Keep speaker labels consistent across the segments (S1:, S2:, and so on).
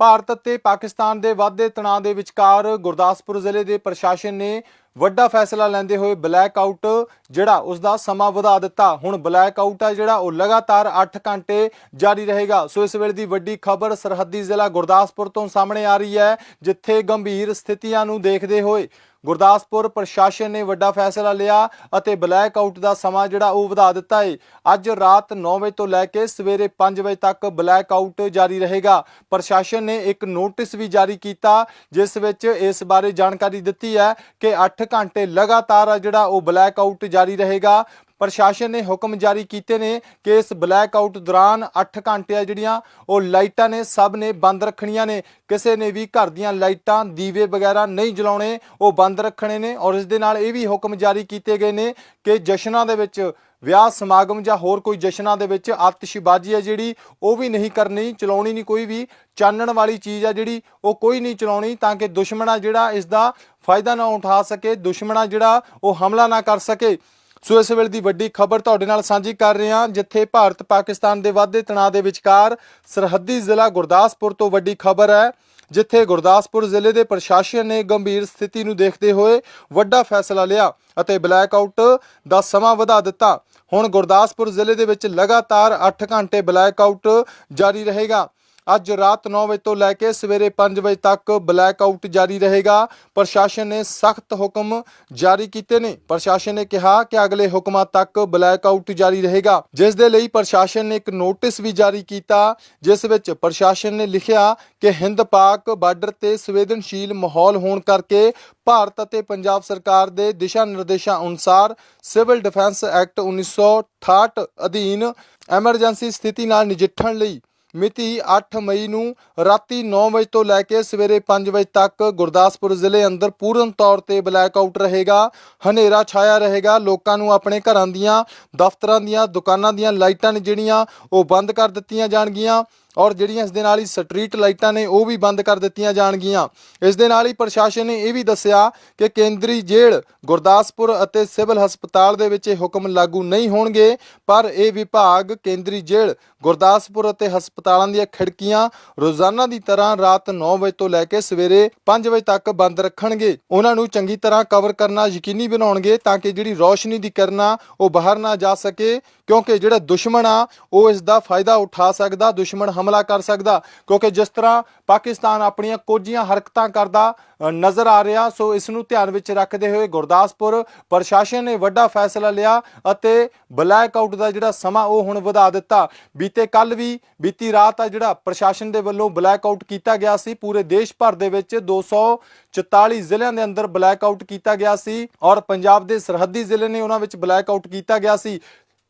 S1: ਭਾਰਤ ਅਤੇ ਪਾਕਿਸਤਾਨ ਦੇ ਵਾਧੇ ਤਣਾਅ ਦੇ ਵਿਚਕਾਰ ਗੁਰਦਾਸਪੁਰ ਜ਼ਿਲ੍ਹੇ ਦੇ ਪ੍ਰਸ਼ਾਸਨ ਨੇ ਵੱਡਾ ਫੈਸਲਾ ਲੈਂਦੇ ਹੋਏ ਬਲੈਕ ਆਊਟ, ਜਿਹੜਾ ਉਸ ਦਾ ਸਮਾਂ ਵਧਾ ਦਿੱਤਾ। ਹੁਣ ਬਲੈਕ ਆਊਟ ਆ ਜਿਹੜਾ, ਉਹ ਲਗਾਤਾਰ 8 ਘੰਟੇ ਜਾਰੀ ਰਹੇਗਾ। ਸੋ ਇਸ ਵੇਲੇ ਦੀ ਵੱਡੀ ਖਬਰ ਸਰਹੱਦੀ ਜ਼ਿਲ੍ਹਾ ਗੁਰਦਾਸਪੁਰ ਤੋਂ ਸਾਹਮਣੇ ਆ ਰਹੀ ਹੈ, ਜਿੱਥੇ ਗੰਭੀਰ ਸਥਿਤੀਆਂ ਨੂੰ ਦੇਖਦੇ ਹੋਏ ਗੁਰਦਾਸਪੁਰ ਪ੍ਰਸ਼ਾਸਨ ਨੇ ਵੱਡਾ ਫੈਸਲਾ ਲਿਆ ਅਤੇ ਬਲੈਕ ਆਊਟ ਦਾ ਸਮਾਂ ਜਿਹੜਾ ਉਹ ਵਧਾ ਦਿੱਤਾ ਹੈ ਅੱਜ ਰਾਤ 9 ਵਜੇ ਤੋਂ ਲੈ ਕੇ ਸਵੇਰੇ 5 ਵਜੇ ਤੱਕ ਬਲੈਕ ਆਊਟ ਜਾਰੀ ਰਹੇਗਾ। ਪ੍ਰਸ਼ਾਸਨ ਨੇ ਇੱਕ ਨੋਟਿਸ ਵੀ ਜਾਰੀ ਕੀਤਾ, ਜਿਸ ਵਿੱਚ ਇਸ ਬਾਰੇ ਜਾਣਕਾਰੀ ਦਿੱਤੀ ਹੈ ਕਿ 8 ਘੰਟੇ ਲਗਾਤਾਰ ਜਿਹੜਾ ਉਹ ਬਲੈਕ ਆਊਟ ਜਾਰੀ ਰਹੇਗਾ। ਪ੍ਰਸ਼ਾਸਨ ਨੇ ਹੁਕਮ ਜਾਰੀ ਕੀਤੇ ਨੇ ਕਿ ਇਸ ਬਲੈਕ ਆਊਟ ਦੌਰਾਨ 8 ਘੰਟੇ ਆ ਜਿਹੜੀਆਂ ਉਹ ਲਾਈਟਾਂ ਨੇ ਸਭ ਨੇ ਬੰਦ ਰੱਖਣੀਆਂ ਨੇ। ਕਿਸੇ ਨੇ ਵੀ ਘਰ ਦੀਆਂ ਲਾਈਟਾਂ, ਦੀਵੇ ਵਗੈਰਾ ਨਹੀਂ ਜਲਾਉਣੇ, ਉਹ ਬੰਦ ਰੱਖਣੇ ਨੇ ਔਰ ਇਸ ਦੇ ਨਾਲ ਇਹ ਵੀ ਹੁਕਮ ਜਾਰੀ ਕੀਤੇ ਗਏ ਨੇ ਕਿ ਜਸ਼ਨਾਂ ਦੇ ਵਿੱਚ ਵਿਆਹ ਸਮਾਗਮ ਜਾਂ ਹੋਰ ਕੋਈ ਜਸ਼ਨਾਂ ਦੇ ਵਿੱਚ ਆਤਿਸ਼ਬਾਜ਼ੀ ਹੈ ਜਿਹੜੀ ਉਹ ਵੀ ਨਹੀਂ ਕਰਨੀ, ਚਲਾਉਣੀ ਨਹੀਂ ਕੋਈ ਵੀ, ਚਾਨਣ ਵਾਲੀ ਚੀਜ਼ ਆ ਜਿਹੜੀ ਉਹ ਕੋਈ ਨਹੀਂ ਚਲਾਉਣੀ ਤਾਂ ਕਿ ਦੁਸ਼ਮਣਾ ਜਿਹੜਾ ਇਸ ਦਾ ਫਾਇਦਾ ਨਾ ਉਠਾ ਸਕੇ, ਦੁਸ਼ਮਣਾ ਜਿਹੜਾ ਉਹ ਹਮਲਾ ਨਾ ਕਰ ਸਕੇ। ਸੋ ਇਸ ਵੇਲੇ ਦੀ ਵੱਡੀ ਖਬਰ ਤੁਹਾਡੇ ਨਾਲ ਸਾਂਝੀ ਕਰ ਰਹੇ ਹਾਂ, ਜਿੱਥੇ ਭਾਰਤ ਪਾਕਿਸਤਾਨ ਦੇ ਵਾਧੇ ਤਣਾਅ ਦੇ ਵਿਚਕਾਰ ਸਰਹੱਦੀ ਜ਼ਿਲ੍ਹਾ ਗੁਰਦਾਸਪੁਰ ਤੋਂ ਵੱਡੀ ਖਬਰ ਹੈ, ਜਿੱਥੇ ਗੁਰਦਾਸਪੁਰ ਜ਼ਿਲ੍ਹੇ ਦੇ ਪ੍ਰਸ਼ਾਸਨ ਨੇ ਗੰਭੀਰ ਸਥਿਤੀ ਨੂੰ ਦੇਖਦੇ ਹੋਏ ਵੱਡਾ ਫੈਸਲਾ ਲਿਆ ਅਤੇ ਬਲੈਕ ਆਊਟ ਦਾ ਸਮਾਂ ਵਧਾ ਦਿੱਤਾ। ਹੁਣ ਗੁਰਦਾਸਪੁਰ ਜ਼ਿਲ੍ਹੇ ਦੇ ਵਿੱਚ ਲਗਾਤਾਰ 8 ਘੰਟੇ ਬਲੈਕ ਆਊਟ ਜਾਰੀ ਰਹੇਗਾ। ਅੱਜ ਰਾਤ 9 ਵਜੇ ਤੋਂ ਲੈ ਕੇ ਸਵੇਰੇ 5 ਵਜੇ ਤੱਕ ਬਲੈਕ ਆਊਟ ਜਾਰੀ ਰਹੇਗਾ। ਪ੍ਰਸ਼ਾਸਨ ਨੇ ਸਖਤ ਹੁਕਮ ਜਾਰੀ ਕੀਤੇ ਨੇ। ਪ੍ਰਸ਼ਾਸਨ ਨੇ ਕਿਹਾ ਕਿ ਅਗਲੇ ਹੁਕਮਾਂ ਤੱਕ ਬਲੈਕ ਆਊਟ ਜਾਰੀ ਰਹੇਗਾ। ਜਿਸ ਦੇ ਲਈ ਪ੍ਰਸ਼ਾਸਨ ਨੇ ਇੱਕ ਨੋਟਿਸ ਵੀ ਜਾਰੀ ਕੀਤਾ, ਜਿਸ ਵਿੱਚ ਪ੍ਰਸ਼ਾਸਨ ਨੇ ਲਿਖਿਆ ਕਿ ਹਿੰਦ ਪਾਕ ਬਾਰਡਰ ਤੇ ਸੰਵੇਦਨਸ਼ੀਲ ਮਾਹੌਲ ਹੋਣ ਕਰਕੇ ਭਾਰਤ ਅਤੇ ਪੰਜਾਬ ਸਰਕਾਰ ਦੇ ਦਿਸ਼ਾ ਨਿਰਦੇਸ਼ਾਂ ਅਨੁਸਾਰ ਸਿਵਲ ਡਿਫੈਂਸ ਐਕਟ 1968 ਅਧੀਨ ਐਮਰਜੈਂਸੀ ਸਥਿਤੀ ਨਾਲ ਨਜਿੱਠਣ ਲਈ ਮਿਤੀ 8 ਮਈ ਨੂੰ ਰਾਤੀ 9 ਵਜੇ ਤੋਂ ਲੈ ਕੇ ਸਵੇਰੇ 5 ਵਜੇ ਤੱਕ ਗੁਰਦਾਸਪੁਰ ਜ਼ਿਲ੍ਹੇ ਅੰਦਰ ਪੂਰਨ ਤੌਰ ਤੇ ਬਲੈਕ ਆਊਟ ਰਹੇਗਾ, ਹਨੇਰਾ ਛਾਇਆ ਰਹੇਗਾ, ਲੋਕਾਂ ਨੂੰ ਆਪਣੇ ਘਰਾਂ ਦੀਆਂ ਦਫ਼ਤਰਾਂ ਦੀਆਂ ਦੁਕਾਨਾਂ ਦੀਆਂ ਲਾਈਟਾਂ ਨੇ ਜਿਹੜੀਆਂ ਉਹ ਬੰਦ ਕਰ ਦਿੱਤੀਆਂ ਜਾਣਗੀਆਂ। ਔਰ ਜਿਹੜੀਆਂ ਇਸ ਦੇ ਨਾਲ ਹੀ ਸਟਰੀਟ ਲਾਈਟਾਂ ਨੇ ਉਹ ਵੀ ਬੰਦ ਕਰ ਦਿੱਤੀਆਂ ਜਾਣਗੀਆਂ। ਇਸ ਦੇ ਨਾਲ ਹੀ ਪ੍ਰਸ਼ਾਸਨ ਨੇ ਇਹ ਵੀ ਦੱਸਿਆ ਕਿ ਕੇਂਦਰੀ ਜੇਲ੍ਹ ਗੁਰਦਾਸਪੁਰ ਅਤੇ ਸਿਵਲ ਹਸਪਤਾਲ ਦੇ ਵਿੱਚ ਇਹ ਹੁਕਮ ਲਾਗੂ ਨਹੀਂ ਹੋਣਗੇ, ਪਰ ਇਹ ਵਿਭਾਗ ਕੇਂਦਰੀ ਜੇਲ੍ਹ ਗੁਰਦਾਸਪੁਰ ਅਤੇ ਹਸਪਤਾਲਾਂ ਦੀਆਂ ਖਿੜਕੀਆਂ ਰੋਜ਼ਾਨਾ ਦੀ ਤਰ੍ਹਾਂ ਰਾਤ 9 ਵਜੇ ਤੋਂ ਲੈ ਕੇ ਸਵੇਰੇ 5 ਵਜੇ ਤੱਕ ਬੰਦ ਰੱਖਣਗੇ। ਉਹਨਾਂ ਨੂੰ ਚੰਗੀ ਤਰ੍ਹਾਂ ਕਵਰ ਕਰਨਾ ਯਕੀਨੀ ਬਣਾਉਣਗੇ ਤਾਂ ਕਿ ਜਿਹੜੀ ਰੌਸ਼ਨੀ ਦੀ ਕਿਰਨਾਂ ਉਹ ਬਾਹਰ ਨਾ ਜਾ ਸਕੇ, ਕਿਉਂਕਿ ਜਿਹੜਾ ਦੁਸ਼ਮਣ ਆ, ਉਹ ਇਸ ਦਾ ਫਾਇਦਾ ਉਠਾ ਸਕਦਾ। ਦੁਸ਼ਮਣ ਹਮਲਾ ਕਰ ਸਕਦਾ। ਕਿਉਂਕਿ ਜਿਸ ਤਰ੍ਹਾਂ ਪਾਕਿਸਤਾਨ ਆਪਣੀਆਂ ਕੋਝੀਆਂ ਹਰਕਤਾਂ ਕਰਦਾ ਨਜ਼ਰ ਆ ਰਿਹਾ, ਸੋ ਇਸ ਨੂੰ ਧਿਆਨ ਵਿੱਚ ਰੱਖਦੇ ਹੋਏ ਗੁਰਦਾਸਪੁਰ ਪ੍ਰਸ਼ਾਸਨ ਨੇ ਵੱਡਾ ਫੈਸਲਾ ਲਿਆ ਅਤੇ ਬਲੈਕ ਆਊਟ ਦਾ ਜਿਹੜਾ ਸਮਾਂ ਉਹ ਹੁਣ ਵਧਾ ਦਿੱਤਾ। ਬੀਤੇ ਕੱਲ ਵੀ, ਬੀਤੀ ਰਾਤ ਆ ਜਿਹੜਾ ਪ੍ਰਸ਼ਾਸਨ ਦੇ ਵੱਲੋਂ ਬਲੈਕ ਆਊਟ ਕੀਤਾ ਗਿਆ ਸੀ, ਪੂਰੇ ਦੇਸ਼ ਭਰ ਦੇ ਵਿੱਚ 244 ਜ਼ਿਲ੍ਹਿਆਂ ਦੇ ਅੰਦਰ ਬਲੈਕ ਆਊਟ ਕੀਤਾ ਗਿਆ ਸੀ ਔਰ ਪੰਜਾਬ ਦੇ ਸਰਹੱਦੀ ਜ਼ਿਲ੍ਹੇ ਨੇ ਉਹਨਾਂ ਵਿੱਚ ਬਲੈਕ ਆਊਟ ਕੀਤਾ ਗਿਆ ਸੀ।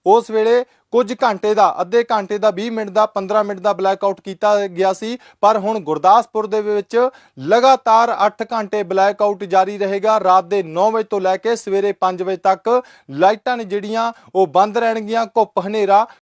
S1: ਉਸ ਵੇਲੇ ਕੁਝ ਘੰਟੇ ਦਾ, ਅੱਧੇ ਘੰਟੇ ਦਾ 20 ਮਿੰਟ ਦਾ 15 ਮਿੰਟ ਦਾ ਬਲੈਕ ਆਊਟ ਕੀਤਾ ਗਿਆ ਸੀ। ਪਰ ਹੁਣ ਗੁਰਦਾਸਪੁਰ ਦੇ ਵਿੱਚ ਲਗਾਤਾਰ 8 ਘੰਟੇ ਬਲੈਕ ਆਊਟ ਜਾਰੀ ਰਹੇਗਾ। ਰਾਤ ਦੇ 9 ਵਜੇ ਤੋਂ ਲੈ ਕੇ ਸਵੇਰੇ 5 ਵਜੇ ਤੱਕ ਲਾਈਟਾਂ ਨੇ ਜਿਹੜੀਆਂ, ਉਹ ਬੰਦ ਰਹਿਣਗੀਆਂ। ਘੁੱਪ ਹਨੇਰਾ